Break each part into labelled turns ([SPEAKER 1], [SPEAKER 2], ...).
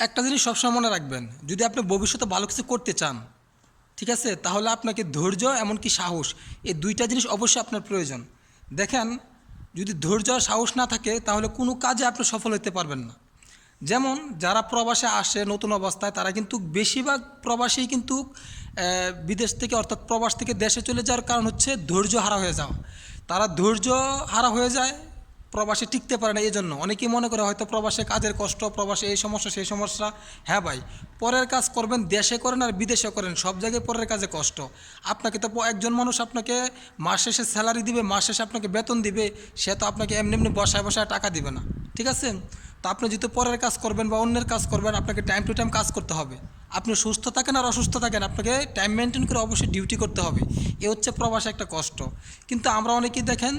[SPEAKER 1] একটা জিনিস সবসময় মনে রাখবেন, যদি আপনি ভবিষ্যতে ভালো কিছু করতে চান, ঠিক আছে, তাহলে আপনাকে ধৈর্য এমনকি সাহস, এই দুইটা জিনিস অবশ্যই আপনার প্রয়োজন। দেখেন, যদি ধৈর্য আর সাহস না থাকে, তাহলে কোনো কাজে আপনি সফল হতে পারবেন না। যেমন, যারা প্রবাসে আসে নতুন অবস্থায়, তারা কিন্তু বেশিরভাগ প্রবাসেই কিন্তু বিদেশ থেকে অর্থাৎ প্রবাস থেকে দেশে চলে যাওয়ার কারণ হচ্ছে ধৈর্য হারা হয়ে যাওয়া। তারা ধৈর্য হারা হয়ে যায় প্রবাসে টিকতে পারে না এই জন্য অনেকেই মনে করে হয়তো প্রবাসে কাজের কষ্ট, প্রবাসে এই সমস্যা, সেই সমস্যা। হ্যাঁ ভাই, পরের কাজ করবেন, দেশে করেন আর বিদেশে করেন, সব জায়গায় পরের কাজে কষ্ট। আপনাকে তো একজন মানুষ আপনাকে মাস শেষে স্যালারি দিবে, মাস শেষে আপনাকে বেতন দিবে, সে তো আপনাকে এমনি এমনি বসায় বসায় টাকা দিবে না। ঠিক আছে? তো আপনি যেহেতু পরের কাজ করবেন বা অন্যের কাজ করবেন, আপনাকে টাইম টু টাইম কাজ করতে হবে। আপনি সুস্থ থাকেন আর অসুস্থ থাকেন, আপনাকে টাইম মেনটেন করে অবশ্যই ডিউটি করতে হবে। এ হচ্ছে প্রবাসে একটা কষ্ট। কিন্তু আমরা অনেকেই দেখেন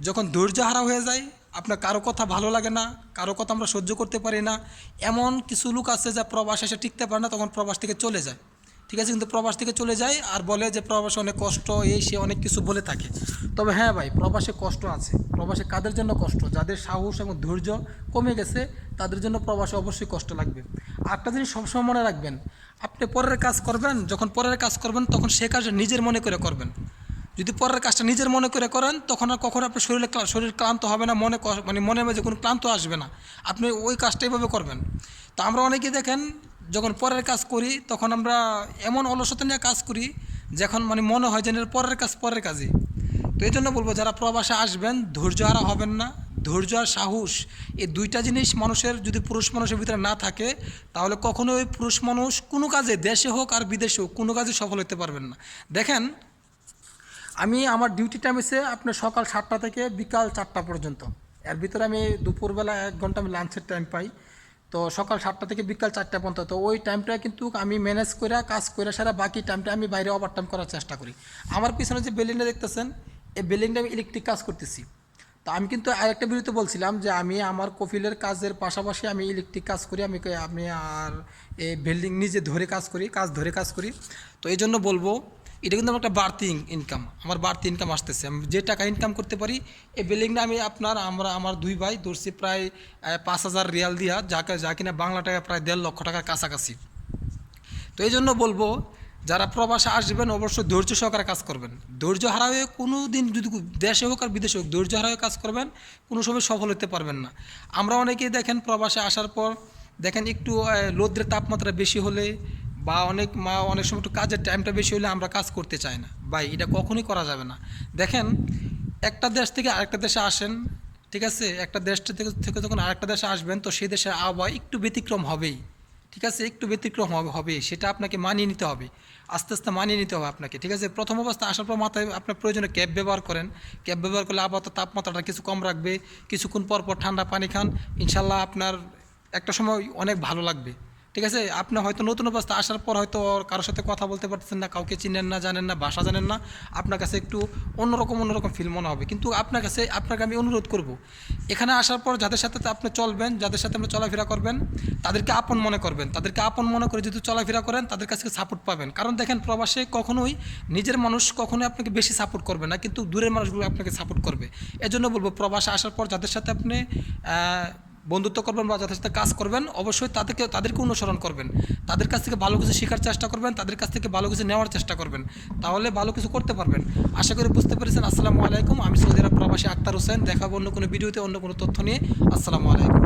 [SPEAKER 1] যখন ধৈর্য হারা হয়ে যায়, আপনার কারও কথা ভালো লাগে না, কারও কথা আমরা সহ্য করতে পারি না, এমন কিছু লোক আছে যা প্রবাস এসে টিকতে পারে না, তখন প্রবাস থেকে চলে যায়। ঠিক আছে, কিন্তু প্রবাস থেকে চলে যায় আর বলে যে প্রবাসে অনেক কষ্ট, এই সে অনেক কিছু বলে থাকে। তবে হ্যাঁ ভাই, প্রবাসে কষ্ট আছে। প্রবাসে কাদের জন্য কষ্ট? যাদের সাহস এবং ধৈর্য কমে গেছে, তাদের জন্য প্রবাসে অবশ্যই কষ্ট লাগবে। আরেকটা জিনিস সবসময় মনে রাখবেন, আপনি পরের কাজ করবেন, যখন পরের কাজ করবেন, তখন সে কাজ নিজের মনে করে করবেন। যদি পরের কাজটা নিজের মনে করে করেন, তখন আর কখনো আপনার শরীরে শরীর ক্লান্ত হবে না, মনে মানে মনে মাঝে কোনো ক্লান্ত আসবে না। আপনি ওই কাজটা এইভাবে করবেন। তো আমরা অনেকেই দেখেন, যখন পরের কাজ করি, তখন আমরা এমন অলসতা নিয়ে কাজ করি, যখন মানে মনে হয় যে পরের কাজ পরের কাজই। তো এই জন্য বলব, যারা প্রবাসে আসবেন, ধৈর্য হারা হবেন না। ধৈর্য আর সাহস, এই দুইটা জিনিস মানুষের, যদি পুরুষ মানুষের ভিতরে না থাকে, তাহলে কখনোই পুরুষ মানুষ কোনো কাজে দেশে হোক আর বিদেশে হোক, কোনো কাজে সফল হতে পারবেন না। দেখেন আমি আমার ডিউটি টাইম এসে আপনার সকাল সাতটা থেকে বিকাল চারটা পর্যন্ত। এর ভিতরে আমি দুপুরবেলা এক ঘণ্টা আমি লাঞ্চের টাইম পাই। তো সকাল সাতটা থেকে বিকাল চারটা পর্যন্ত। তো ওই টাইমটা কিন্তু আমি ম্যানেজ করে, কাজ করে সারা বাকি টাইমটা আমি বাইরে ওভার টাইম করার চেষ্টা করি। আমার পিছনে যে বিল্ডিংটা দেখতেছেন, এই বিল্ডিংটা আমি ইলেকট্রিক কাজ করতেছি। তো আমি কিন্তু আরেকটা ভিডিওতে বলছিলাম যে আমি আমার কফিলের কাজের পাশাপাশি আমি ইলেকট্রিক কাজ করি। আমি আমি আর এই বিল্ডিং নিজে ধরে কাজ করি, কাজ ধরে কাজ করি। তো এই জন্য বলব এটা কিন্তু আমার একটা বাড়তি ইনকাম আমার বাড়তি ইনকাম আসতেছে। আমি যে টাকা ইনকাম করতে পারি, এই বিল্ডিংটা আমি আপনার, আমরা, আমার দুই ভাই ধরছি প্রায় পাঁচ হাজার রিয়াল দিয়া যাকে যা কিনা বাংলা টাকা প্রায় দেড় লক্ষ টাকার কাছাকাছি। তো এই জন্য বলব, যারা প্রবাসে আসবেন, অবশ্যই ধৈর্য সহকারে কাজ করবেন। ধৈর্য হারা হয়ে কোনো দিন যদি দেশে হোক আর বিদেশে হোক, ধৈর্য হারা হয়ে কাজ করবেন, কোনো সময় সফল হতে পারবেন না। আমরা অনেকেই দেখেন প্রবাসে আসার পর, দেখেন একটু রৌদ্রের তাপমাত্রা বেশি হলে বা অনেক মা অনেক সময় একটু কাজের টাইমটা বেশি হলে আমরা কাজ করতে চাই না। ভাই, এটা কখনোই করা যাবে না। দেখেন, একটা দেশ থেকে আরেকটা দেশে আসেন, ঠিক আছে? একটা দেশ থেকে থেকে যখন আরেকটা দেশে আসবেন, তো সেই দেশের আবহাওয়া একটু ব্যতিক্রম হবেই। ঠিক আছে? একটু ব্যতিক্রম হবে সেটা আপনাকে মানিয়ে নিতে হবে। আস্তে আস্তে মানিয়ে নিতে হবে আপনাকে, ঠিক আছে? প্রথম অবস্থা আসার পর মাথায় আপনার প্রয়োজনে ক্যাব ব্যবহার করেন। ক্যাব ব্যবহার করলে আপাতত তাপমাত্রাটা কিছু কম রাখবে। কিছুক্ষণ পর পর ঠান্ডা পানি খান। ইনশাল্লাহ আপনার একটা সময় অনেক ভালো লাগবে। ঠিক আছে? আপনি হয়তো নতুন অবস্থা আসার পর হয়তো কারোর সাথে কথা বলতে পারতেছেন না, কাউকে চিনেন না, জানেন না, ভাষা জানেন না। আপনার কাছে একটু অন্যরকম অন্যরকম ফিল মনে হবে। কিন্তু আপনার কাছে, আপনাকে আমি অনুরোধ করব, এখানে আসার পর যাদের সাথে আপনি চলবেন, যাদের সাথে আপনি চলাফেরা করবেন, তাদেরকে আপন মনে করবেন। তাদেরকে আপন মনে করে যদি চলাফেরা করেন, তাদের কাছ থেকে সাপোর্ট পাবেন। কারণ দেখেন, প্রবাসে কখনোই নিজের মানুষ কখনোই আপনাকে বেশি সাপোর্ট করবে না, কিন্তু দূরের মানুষগুলো আপনাকে সাপোর্ট করবে। এজন্য বলব, প্রবাসে আসার পর যাদের সাথে আপনি বন্ধুত্ব করবেন বা যাদের সাথে কাজ করবেন, অবশ্যই তাদেরকে তাদেরকে অনুসরণ করবেন। তাদের কাছ থেকে ভালো কিছু শেখার চেষ্টা করবেন, তাদের কাছ থেকে ভালো কিছু নেওয়ার চেষ্টা করবেন। তাহলে ভালো কিছু করতে পারবেন। আশা করি বুঝতে পেরেছেন। আসসালামু আলাইকুম। আমি সৌদি আরব প্রবাসী আক্তার হোসেন। দেখাবো অন্য কোনো ভিডিওতে, অন্য কোনো তথ্য নিয়ে। আসসালামু আলাইকুম।